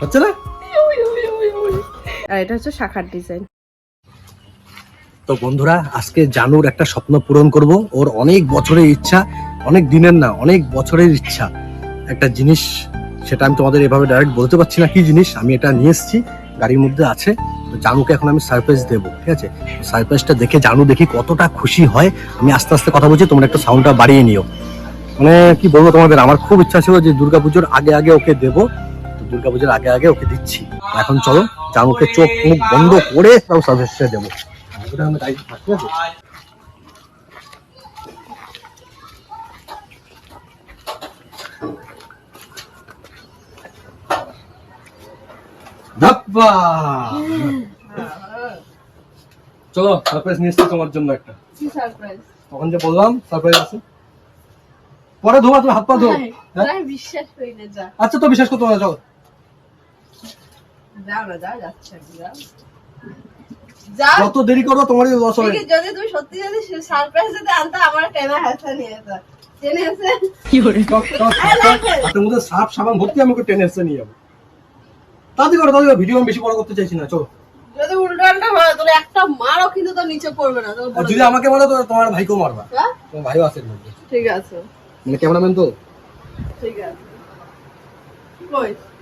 হচ্ছে না? আর এটা হচ্ছে শাখার ডিজাইন তো বন্ধুরা আজকে জানুর একটা স্বপ্ন পূরণ করব। ওর অনেক বছরের ইচ্ছা অনেক দিনের না অনেক বছরের ইচ্ছা। একটা জিনিস সেটা আমি তোমাদের এভাবে ডাইরেক্ট বলতে পারছি না কি জিনিস আমি এটা নিয়ে এসেছি গাড়ির মধ্যে আছে। তো জানুকে এখন আমি সারপ্রাইজ দেবো ঠিক আছে? সারপ্রাইজটা দেখে জানু দেখি কতটা খুশি হয়। আমি আস্তে আস্তে কথা বলছি তোমরা একটু সাউন্ডটা বাড়িয়ে নিও। মানে কি বলব তোমাদের আমার খুব ইচ্ছা ছিল যে দুর্গাপুজোর আগে আগে ওকে দেবো। দুর্গাপুজোর আগে আগে ওকে দিচ্ছি। এখন চলো জানুকে চোখ মুখ বন্ধ করে তাও সারপ্রাইজটা দেবো! চলো সারপ্রাইজ নিয়ে তোমার জন্য একটা। তখন যে বললাম সারপ্রাইজ আছে। পরে ধোয়া তুমি হাত পা ধো। হ্যাঁ? আচ্ছা তো বিশ্বাস করতে না চলো। যাও না যাও যাচ্ছে যাও। যাও। যত দেরি করব তোমারই লস হবে। যদি তুমি সত্যি যদি সারপ্রাইজ দিতে আনতে আমার টেনা হাসা নিয়ে যেত জেনে আছে চল, চল, চল, চল। মধ্যে সাপ সাবান ভর্তি আমি টেনে এসে নিয়ে যাব। তাড়াতাড়ি করো তাড়াতাড়ি ভিডিও আমি বেশি বড় করতে চাইছি না চলো। যদি উল্টো হয় তাহলে একটা মারও কিন্তু তো নিচে পড়বে না যদি আমাকে মারো তো তোমার ভাইকেও মারবা। হ্যাঁ? তোমার ভাইও আছে ঠিক আছে। মানে ক্যামেরাম্যান তো? ঠিক আছে।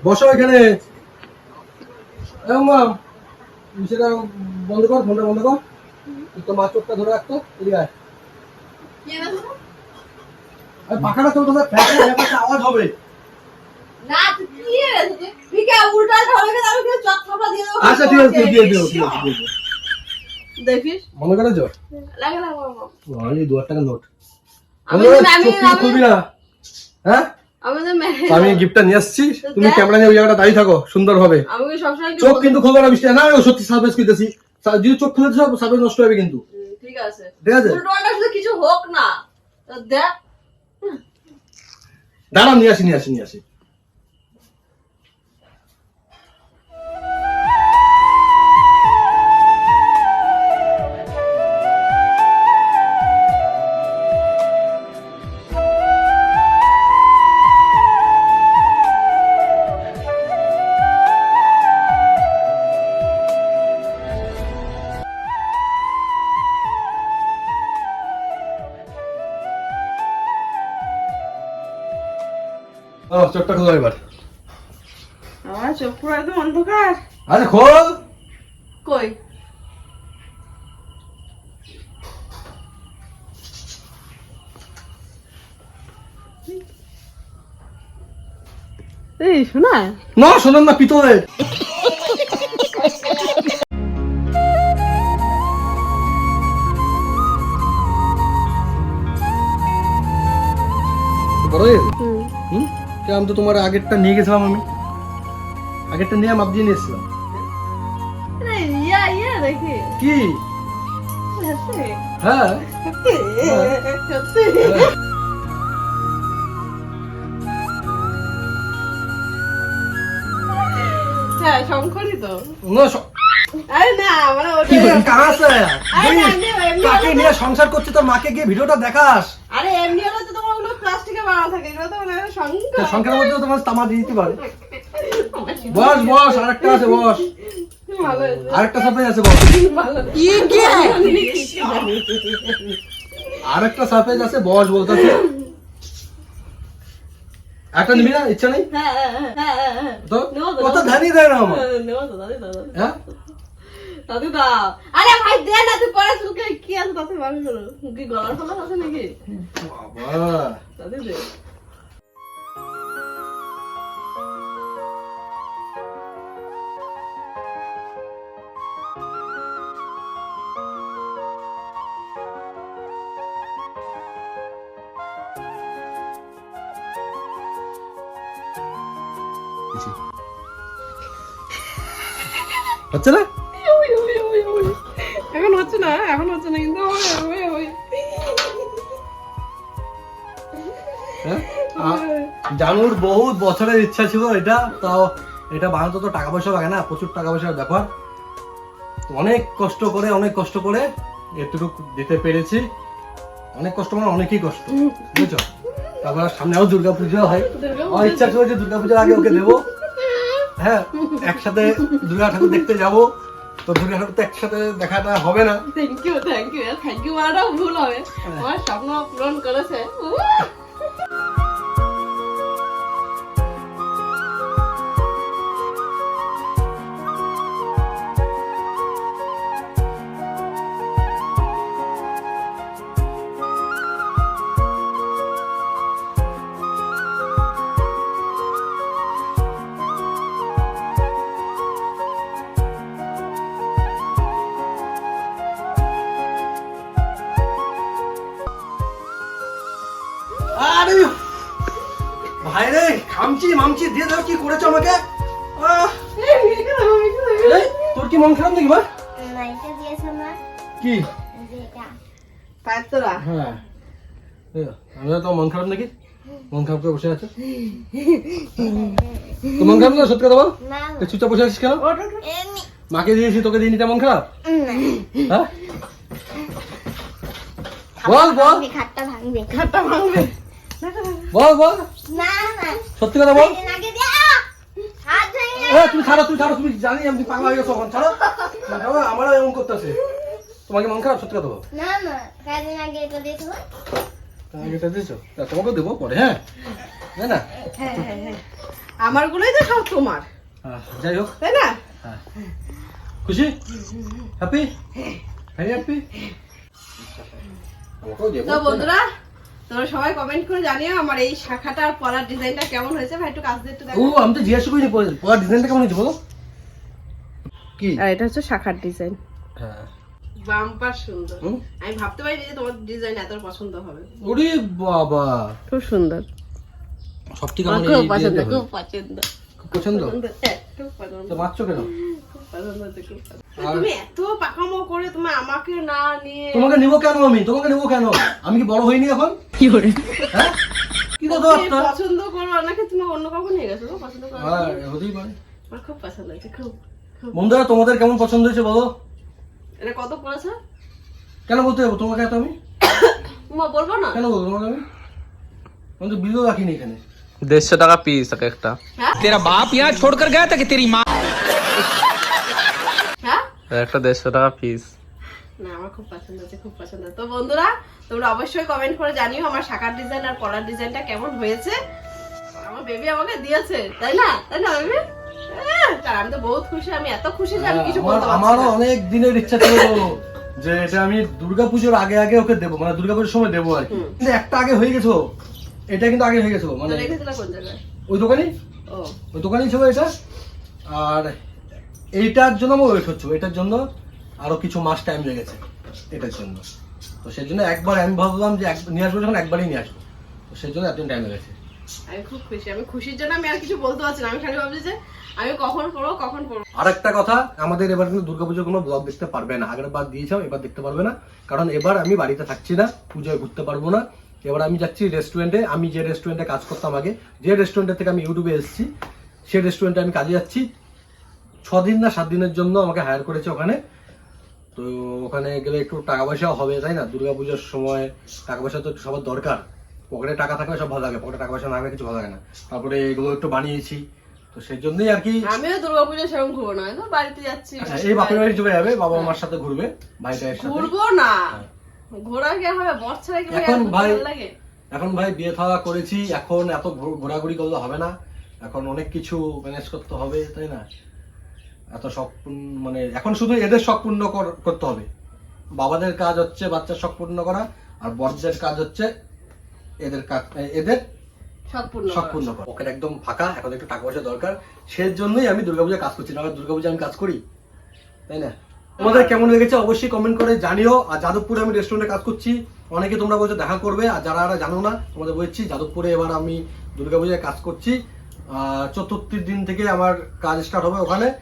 বসো এখানে। এ মা সেটা বন্ধ কর ফোনটা বন্ধ কর। তো মা চোখটা ধরে রাখতো এদিকে আয়। পাখাটা চলতে ফ্যান আওয়াজ হবে। না কি তুই? তুই কি উল্টো পাল্টা হলে আমি কি দিয়ে দেবো। আচ্ছা ঠিক আছে দিয়ে দিও ঠিক আছে দিয়ে দিও। দেখিস? মনে করেছ লাগে না বাবা। এই দু হাজার টাকা নোট। আমি- আমি- খুলবি না। হ্যাঁ? আমি গিফটটা নিয়ে আসছি। তুমি ক্যামেরা নিয়ে ওই জায়গাটা দাঁড়িয়ে থাকো সুন্দর হবে। আমি চোখ কিন্তু খুলবে না না ও সত্যি সার্ভিস করতেছি। যদি চোখ খুলে সব সার্ভিস নষ্ট হবে কিন্তু। ঠিক আছে। ঠিক আছে? কিছু হোক না। দেখ। দাঁড়াও নিয়ে আসি নিয়ে আসি নিয়ে আসি। ও চোখটা খোলো এবার। আমার চোখ পুরো একদম অন্ধকার। আরে খোল। কই? এই শোনা? না শোনেন না পিতলে। বড় আমি তো তোমার আগেরটা নিয়ে গেছিলাম আমি। আগেরটা নিয়ে মাপ দিয়ে নিয়ে এসেছিলাম। দেখি। কি? হ্যাঁ। হ্যাঁ। হ্যাঁ শঙ্করই তো। না, আরে না মানে ওটা সংসার করছে তোর মাকে গিয়ে ভিডিওটা দেখাস? আরে এমনি হলে তো প্লাস্টিকে বানানো থাকে এগুলো তো মানে শঙ্কর তোর সংসারের মধ্যে তোমার তামা দিয়ে দিতে পারে। বস বস আরেকটা আছে বস। আরেকটা সারপ্রাইজ আছে বস। ভালো কি কি? আরেকটা সারপ্রাইজ আছে বস বলতেছে। একটা নিবি না? ইচ্ছা নেই? হ্যাঁ হ্যাঁ হ্যাঁ হ্যাঁ হ্যাঁ। তো কত ধানি দেয় না আমার। হ্যাঁ? দাদি দাও। আরে ভাই দে না তুই পরে চুলকে কি আছে তাতে ভাবি করো কি গলার ফলার আছে নাকি বাবা দাদি দে হচ্ছে না ওই, ওই, ওই, ওই। এখন হচ্ছে না এখন হচ্ছে না কিন্তু ওই, ওই, ওই। হ্যাঁ? জানুর বহুত বছরের ইচ্ছা ছিল এটা তাও এটা বানাতে তো টাকা পয়সা লাগে না প্রচুর টাকা পয়সার ব্যাপার। অনেক কষ্ট করে অনেক কষ্ট করে এতটুকু দিতে পেরেছি। অনেক কষ্ট মানে অনেকই কষ্ট বুঝছ? তারপর সামনেও দুর্গা পুজো হয় আমার ইচ্ছা ছিল যে দুর্গা পুজোর আগে ওকে দেবো। হ্যাঁ একসাথে দুর্গা ঠাকুর দেখতে যাব। তো দুর্গা ঠাকুর তো একসাথে দেখাটা হবে না। Thank you thank you thank you আরও ভুল হবে। আমার স্বপ্ন পূরণ করেছে। খামচি মামচি দিয়ে দাও কি করেছ আমাকে? তোর কি মন খারাপ নাকি মা? লাইটটা দিয়েছ না কি? হ্যাঁ। তো মন খারাপ নাকি? মন খারাপ করে বসে আছো? তো মন খারাপ না সত্যি কথা বল? না তুই চুপচাপ বসে আছিস কেন? মাকে দিয়েছি তোকে দিইনি তেমন খারাপ হ্যাঁ? বল বল। খাটটা ভাঙবে। খাটটা ভাঙবে। বল বল। না না। সত্যি কথা বল। তুমি ছাড়ো তুমি ছাড়ো তুমি জানি আমি পাগলা হয়ে গেছো এখন ছাড়ো। আমারও এমন করতেছে। তোমাকে মন খারাপ সত্যি কথা বল। এটা দিয়েছ? তোমাকে দেবো পরে হ্যাঁ? না হ্যাঁ হ্যাঁ হ্যাঁ। আমার গুলোই তো সব তোমার। যাই হোক। তাই না? খুশি? হ্যাপি হ্যাপি তো বন্ধুরা তোমরা সবাই কমেন্ট করে জানিও আমার এই শাখাটা আর পলার ডিজাইনটা কেমন হয়েছে। ভাই একটু কাছ দিয়ে একটু ও আমি তো জিজ্ঞাসা করিনি পরে পরে ডিজাইনটা কেমন হয়েছে বলো? কি? আর এটা হচ্ছে শাখার ডিজাইন। হ্যাঁ। বাম্পার সুন্দর। আমি ভাবতে পারিনি যে তোমার ডিজাইন এত পছন্দ হবে। ওরে বাবা। খুব সুন্দর। সব ঠিক আমার খুব পছন্দ খুব পছন্দ। খুব পছন্দ? হ্যাঁ, খুব পছন্দ। তো মারছো কেন? হ্যাঁ? হ্যাঁ, তোমাদের কেমন পছন্দ হয়েছে বলো? কত পড়েছে কেন বলতে যাব? তোমাকে এত আমি? বলব না? কেন বলব তোমাকে আমি? বিলো রাখিনি এখানে। দেড়শো টাকা পিস একটা। তেরা বাপ ইয়া ছোট কর গেছে তেরি মা একটা দেড়শো টাকা পিস না আমার খুব পছন্দ হয়েছে খুব পছন্দ। তো বন্ধুরা তোমরা অবশ্যই কমেন্ট করে জানিও আমার শাখার ডিজাইন আর কলার ডিজাইনটা কেমন হয়েছে। আমার বেবি আমাকে দিয়েছে তাই না? তাই না বেবি আমি তো বহুত খুশি আমি এত খুশি যে আমি কিছু বলতে আমারও অনেক দিনের ইচ্ছা ছিল যে এটা আমি দুর্গাপুজোর আগে আগে ওকে দেবো মানে দুর্গাপুজোর সময় দেবো আর কি। কিন্তু একটা আগে হয়ে গেছো এটা কিন্তু আগে হয়ে গেছো তো মানে ওই দোকানে ও। ওই দোকানেই ছিল এটা। আর এইটার জন্য আমার ওয়েট হচ্ছে এটার জন্য আরও কিছু মাস টাইম লেগেছে এটার জন্য। তো সেই জন্য একবার আমি ভাবলাম যে নিয়ে আসব যখন একবারই নিয়ে আসব। তো সেই জন্য এতদিন টাইম লেগেছে আমি খুব খুশি আমি খুশির জন্য আমি আর কিছু বলতে পারছি না। আমি খালি ভাবছি যে আমি কখন পড়ব কখন পড়ব। আর একটা কথা আমাদের এবার কিন্তু দুর্গাপুজোর কোনো ব্লগ দেখতে পারবে না। আগের বার দিয়েছাও এবার দেখতে পারবে না। কারণ এবার আমি বাড়িতে থাকছি না পুজোয় ঘুরতে পারব না। এবার আমি যাচ্ছি রেস্টুরেন্টে আমি যে রেস্টুরেন্টে কাজ করতাম আগে যে রেস্টুরেন্টের থেকে আমি ইউটিউবে এসেছি সেই রেস্টুরেন্টে আমি কাজে যাচ্ছি। ছ দিন না সাত দিনের জন্য আমাকে হায়ার করেছে ওখানে। তো ওখানে গেলে একটু টাকা পয়সাও হবে তাই না? দুর্গাপুজোর সময় টাকা পয়সা তো সবার দরকার। পকেটে টাকা থাকলে সব ভালো লাগে পকেটে টাকা পয়সা না থাকলে কিছু ভালো লাগে না। তারপরে এগুলো একটু বানিয়েছি। তো সেই জন্যই আর কি আমিও দুর্গাপুজো সেরকম ঘুরবো না তো বাড়িতে যাচ্ছি। হ্যাঁ, এই বাপের বাড়ি চলে যাবে বাবা মার সাথে ঘুরবে ভাই ভাইয়ের সাথে ঘুরবো না। ঘোরা কি হবে? বর ছাড়া কি এখন ভাই- এখন ভাই বিয়ে থাওয়া করেছি এখন এত ঘোরাঘুরি করলে হবে না। এখন অনেক কিছু ম্যানেজ করতে হবে তাই না? এত শখ মানে এখন শুধু এদের শখ পূর্ণ কর- করতে হবে। বাবাদের কাজ হচ্ছে বাচ্চার শখ পূর্ণ করা আর বড়দের কাজ হচ্ছে এদের কাজ এদের সব পূর্ণ শখ করা। পূর্ণ করা। পকেট একদম ফাঁকা এখন একটু টাকা পয়সা দরকার। সেই জন্যই আমি দুর্গাপূজায় কাজ করছি না দুর্গাপূজায় আমি কাজ করি। তাই না? তোমাদের কেমন লেগেছে অবশ্যই কমেন্ট করে জানিও। আর যাদবপুরে আমি রেস্টুরেন্টে কাজ করছি। অনেকে তোমরা বলছো দেখা করবে আর যারা যারা জানো না তোমাদের বলছি যাদবপুরে এবার আমি দুর্গাপূজায় কাজ করছি। চতুর্থীর দিন থেকে আমার কাজ স্টার্ট হবে ওখানে।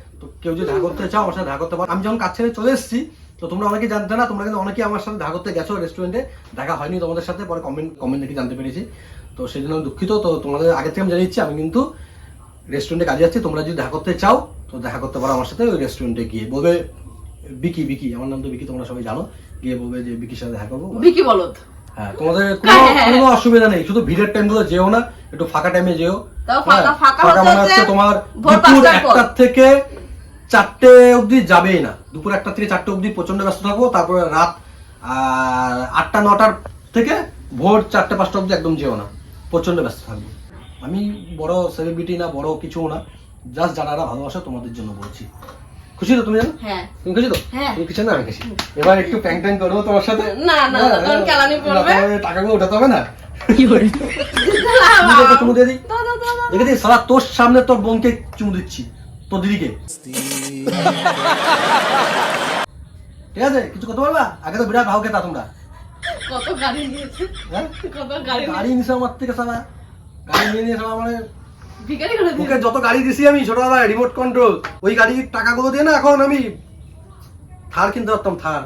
কেউ যদি দেখা করতে চাও আমার সাথে দেখা করতে পারো। আমি যখন কাজ ছেড়ে চলে এসেছি তো তোমরা অনেকে জানতে না তোমরা কিন্তু অনেকে আমার সাথে দেখা করতে গেছো রেস্টুরেন্টে দেখা হয়নি তোমাদের সাথে পরে কমেন্ট কমেন্ট দেখে জানতে পেরেছি। তো সেই জন্য আমি দুঃখিত। তো তোমাদের আগে থেকে আমি জানিয়েছি আমি কিন্তু রেস্টুরেন্টে কাজে যাচ্ছি। তোমরা যদি দেখা করতে চাও তো দেখা করতে পারো আমার সাথে ওই রেস্টুরেন্টে গিয়ে। বলবে বিকি বিকি আমার নাম তো বিকি তোমরা সবাই জানো। গিয়ে বলবে যে বিকির সাথে দেখা করব। বিকি বলদ। হ্যাঁ তোমাদের কোনো কোনো অসুবিধা নেই শুধু ভিড়ের টাইমগুলো যেও না একটু ফাঁকা টাইমে যেও। ফাঁকা হ্যাঁ, মানে হচ্ছে তোমার দুপুর একটার থেকে চারটে অবধি যাবেই না। দুপুর একটা থেকে চারটে অবধি প্রচণ্ড ব্যস্ত থাকব তারপরে রাত আটটা নটার থেকে ভোর চারটে পাঁচটা অবধি একদম যেও না। প্রচণ্ড ব্যস্ত থাকব। আমি বড় সেলিব্রিটি না বড় কিছু না জাস্ট যারা ভালোবাসা তোমাদের জন্য বলছি। খুশি তো তুমি জানো? হ্যাঁ। তুমি খুশি তো? হ্যাঁ। তুমি খুশি না আমি খুশি। এবার একটু প্যাং প্যাং করব তোমার সাথে। না, না, তখন কেলানি পড়বে। টাকাগুলো উঠাতে হবে না? চুমু দিয়ে দিই দাও, দাও, দাও, দাও। দেখে দিই সারা তোর সামনে তোর বোনকে চুমু দিচ্ছি তোর দিদিকে। ঠিক আছে কিছু করতে পারবা আগে তো বিরাট ভাও খেতা তোমরা। কত গাড়ি নিয়েছে? হ্যাঁ? কত গাড়ি গাড়ি নিছো আমার থেকে সারা গাড়ি নিয়ে নিয়ে সারা মানে ওকে যত গাড়ি দিছি আমি ছোটবেলায় রিমোট কন্ট্রোল ওই গাড়ির টাকাগুলো দিয়ে না এখন আমি থার কিনতে পারতাম থার।